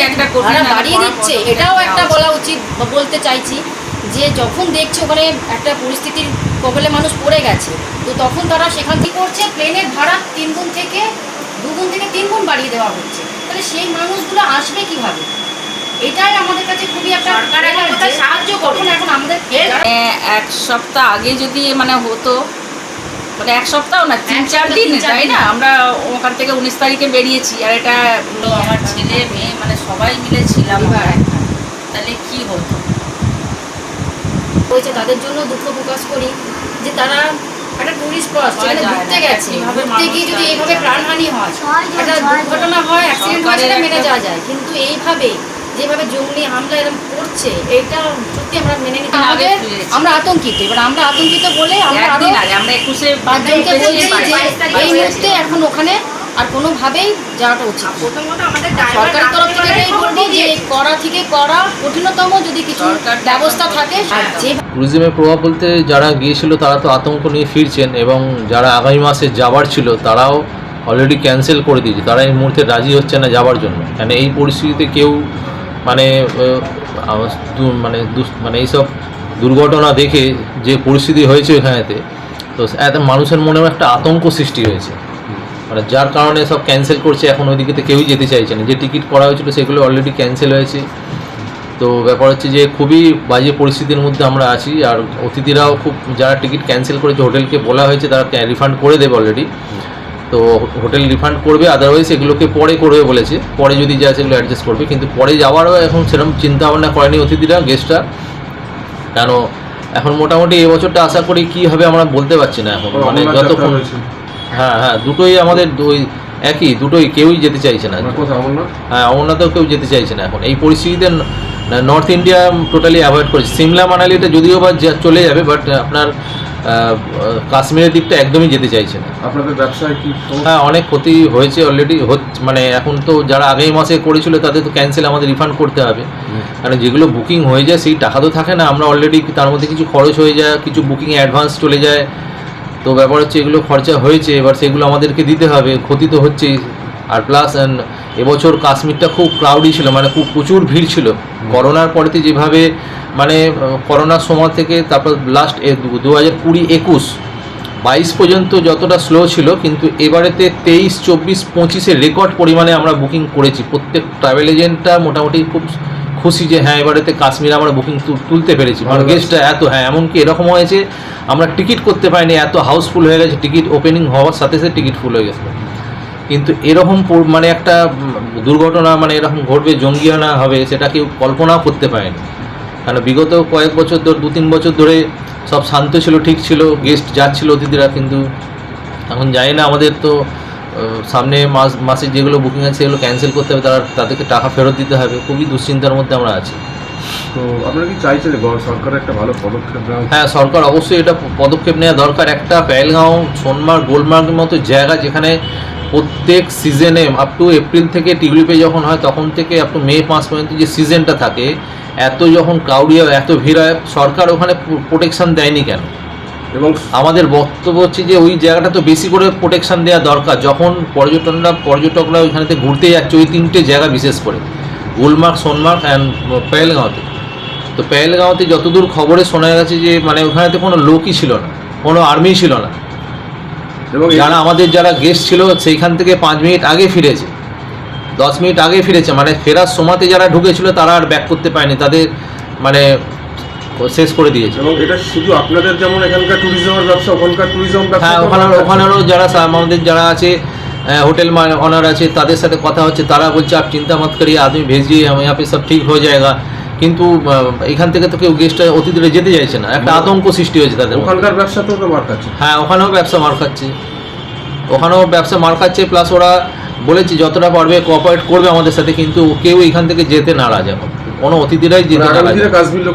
থেকে একটা ভাড়া বাড়িয়ে দিচ্ছে এটাও একটা বলা উচিত বলতে চাইছি যে যখন দেখছে ওখানে একটা পরিস্থিতির কবলে মানুষ পড়ে গেছে তো তখন তারা সেখান থেকে করছে প্লেনের ভাড়া তিন গুণ থেকে দুগুণ থেকে তিন গুণ বাড়িয়ে দেওয়া হচ্ছে। তাহলে সেই মানুষগুলো আসবে কীভাবে? এটাই আমাদের কাছে খুবই একটা সাহায্য করবে? তখন এখন আমাদের মানে এক সপ্তাহ আগে যদি মানে হতো মানে এক সপ্তাহ না তিন চার দিন তাই না? আমরা ওখান থেকে উনিশ তারিখে বেরিয়েছি। আর এটা আমার ছেলে মেয়ে মানে সবাই মিলে ছিলাম। তাহলে কি হতো? হয়েছে তাদের জন্য দুঃখ প্রকাশ করি যে তারা একটা টুরিস্ট স্পট সেখানে ঘুরতে গেছে। ঘুরতে গিয়ে যদি এইভাবে প্রাণহানি হয় একটা দুর্ঘটনা হয় অ্যাক্সিডেন্ট হয় সেটা মেনে যাওয়া যায়। কিন্তু এইভাবে যেভাবে জঙ্গলি হামলা এরকম করছে এটা সত্যি আমরা মেনে নিতে আমাদের আমরা আতঙ্কিত এবার আমরা আতঙ্কিত বলে আমরা আরও আমরা একুশে পাঁচজনকে বলছি যে এই। মুহূর্তে এখন ওখানে আর কোনোভাবেই যাওয়াটা উচিত প্রথমত আমাদের সরকারের তরফ থেকে এটাই বলব যে করা থেকে করা কঠিনতম যদি কিছু ব্যবস্থা থাকে ট্যুরিজমের প্রভাব বলতে যারা গিয়েছিল তারা তো আতঙ্ক নিয়ে ফিরছেন এবং যারা আগামী মাসে যাবার ছিল তারাও অলরেডি ক্যান্সেল করে দিয়েছে। তারা এই মুহূর্তে রাজি হচ্ছে না যাবার জন্য। কেন এই পরিস্থিতিতে কেউ মানে মানে মানে এইসব দুর্ঘটনা দেখে যে পরিস্থিতি হয়েছে এখানেতে তো এত মানুষের মনেও একটা আতঙ্ক সৃষ্টি হয়েছে। মানে যার কারণে সব ক্যান্সেল করছে, এখন ওইদিকে কেউই যেতে চাইছে না। যে টিকিট করা হয়েছিল সেগুলো অলরেডি ক্যান্সেল হয়েছে। তো ব্যাপার হচ্ছে যে খুবই বাজে পরিস্থিতির মধ্যে আমরা আছি। আর অতিথিরাও খুব, যারা টিকিট ক্যান্সেল করেছে হোটেলকে বলা হয়েছে, তারা রিফান্ড করে দেবে অলরেডি তো হোটেল রিফান্ড করবে আদারওয়াইজ এগুলোকে পরে করবে বলেছে। পরে যদি যায় সেগুলো অ্যাডজাস্ট করবে। কিন্তু পরে যাওয়ারও এখন সেরকম চিন্তা ভাবনা করেনি অতিথিরা গেস্টরা কেন? এখন মোটামুটি এই বছরটা আশা করি কী হবে আমরা বলতে পারছি না এখন। মানে যতক্ষণ হ্যাঁ হ্যাঁ দুটোই আমাদের ওই একই দুটোই কেউই যেতে চাইছে না। হ্যাঁ অমরনাথেও কেউ যেতে চাইছে না এখন। এই পরিস্থিতিতে নর্থ ইন্ডিয়া টোটালি অ্যাভয়েড করেছে। সিমলা মানালিটা যদিও বা চলে যাবে বাট আপনার কাশ্মীরের দিকটা একদমই যেতে চাইছে না। আপনাদের ব্যবসায় কি হ্যাঁ অনেক ক্ষতি হয়েছে অলরেডি মানে এখন তো যারা আগেই মাসে করেছিল তাদের তো ক্যান্সেল আমাদের রিফান্ড করতে হবে। কারণ যেগুলো বুকিং হয়ে যায় সেই টাকা তো থাকে না। আমরা অলরেডি তার মধ্যে কিছু খরচ হয়ে যায় কিছু বুকিং অ্যাডভান্স চলে যায়। তো ব্যাপার হচ্ছে এগুলো খরচা হয়েছে এবার সেগুলো আমাদেরকে দিতে হবে। ক্ষতি তো হচ্ছেই। আর প্লাস এবছর কাশ্মীরটা খুব ক্রাউডি ছিল মানে খুব প্রচুর ভিড় ছিল। করোনার পরেতে যেভাবে মানে করোনার সময় থেকে তারপর লাস্ট দু হাজার কুড়ি একুশ বাইশ পর্যন্ত যতটা স্লো ছিল কিন্তু এবারেতে তেইশ চব্বিশ পঁচিশে রেকর্ড পরিমাণে আমরা বুকিং করেছি। প্রত্যেক ট্রাভেল এজেন্টটা মোটামুটি খুব খুশি যে হ্যাঁ এবারেতে কাশ্মীর আমরা বুকিং তুলতে পেরেছি। মানে গেস্টটা এত হ্যাঁ এমনকি এরকম হয়েছে আমরা টিকিট করতে পারিনি এত হাউসফুল হয়ে গেছে টিকিট ওপেনিং হওয়ার সাথে সাথে টিকিট ফুল হয়ে গেছে। কিন্তু এরকম মানে একটা দুর্ঘটনা মানে এরকম ঘটবে জঙ্গিয়ানা হবে সেটা কেউ কল্পনাও করতে পারেনি। কারণ বিগত কয়েক বছর ধরে, দু তিন বছর ধরে সব শান্ত ছিল, ঠিক ছিল গেস্ট যাচ্ছিল অতিথিরা, কিন্তু এখন জানি না আমাদের তো সামনে মাস, মাসে যেগুলো বুকিং আছে সেগুলো ক্যান্সেল করতে হবে, তারা তাদেরকে টাকা ফেরত দিতে হবে। খুবই দুশ্চিন্তার মধ্যে আমরা আছি। তো আপনারা কি চাইছেন সরকারের একটা ভালো পদক্ষেপ নেওয়া হ্যাঁ সরকার অবশ্যই এটা পদক্ষেপ নেওয়া দরকার। একটা পেহেলগাঁও সোনমার্গ গোলমার্গের মতো জায়গা যেখানে প্রত্যেক সিজনে আপ টু এপ্রিল থেকে টিউলিপে যখন হয় তখন থেকে আপ টু মে পাঁচ পর্যন্ত যে সিজনটা থাকে এত যখন ক্রাউডি হয় এত ভিড় হয় সরকার ওখানে প্রোটেকশন দেয়নি কেন? এবং আমাদের বক্তব্য হচ্ছে যে ওই জায়গাটা তো বেশি করে প্রোটেকশন দেওয়া দরকার। যখন পর্যটনরা পর্যটকরা ওইখানেতে ঘুরতে যাচ্ছে ওই তিনটে জায়গা বিশেষ করে। গুলমার্গ সোনমার্গ অ্যান্ড পেহেলগাঁওতে। তো পেহেলগাঁওতে যতদূর খবরে শোনা গেছে যে মানে ওখানেতে কোনো লোকই ছিল না কোনো আর্মি ছিল না। এবং যারা আমাদের যারা গেস্ট ছিল সেইখান থেকে পাঁচ মিনিট আগে ফিরেছে। দশ মিনিট আগে ফিরেছে মানে ফেরার সময়তে যারা ঢুকেছিল তারা আর ব্যাক করতে পারেনি তাদের মানে শেষ করে দিয়েছে। এবং এটা শুধু আপনাদের যেমন এখানকার ট্যুরিজমের ব্যবসা ওখানকার ট্যুরিজম ব্যবসা হ্যাঁ ওখানে ওখানেরও যারা আমাদের যারা আছে होटल ऑनर আছে তাদের সাথে কথা হচ্ছে তারা বলছে आप चिंता मत करिए आदमी भेजिए हम यहाँ पे सब ठीक हो जाएगा কিন্তু আহ, এখান থেকে তো কেউ গেস্ট অতিথিরা যেতে চাইছে না একটা আতঙ্ক সৃষ্টি হয়েছে তাদের মধ্যে। ওখানকার ব্যবসা তো মার খাচ্ছে হ্যাঁ ওখানেও ব্যবসা মার খাচ্ছে ওখানেও ব্যবসা মার খাচ্ছে প্লাস ওরা বলেছে যতটা পারবে কোঅপারেট করবে আমাদের সাথে কিন্তু কেউ এখান থেকে যেতে নারাজ এখন কোনো অতিথিরাই যেতে মানে আগামী নারাজ দিনে কাশ্মীর লোকে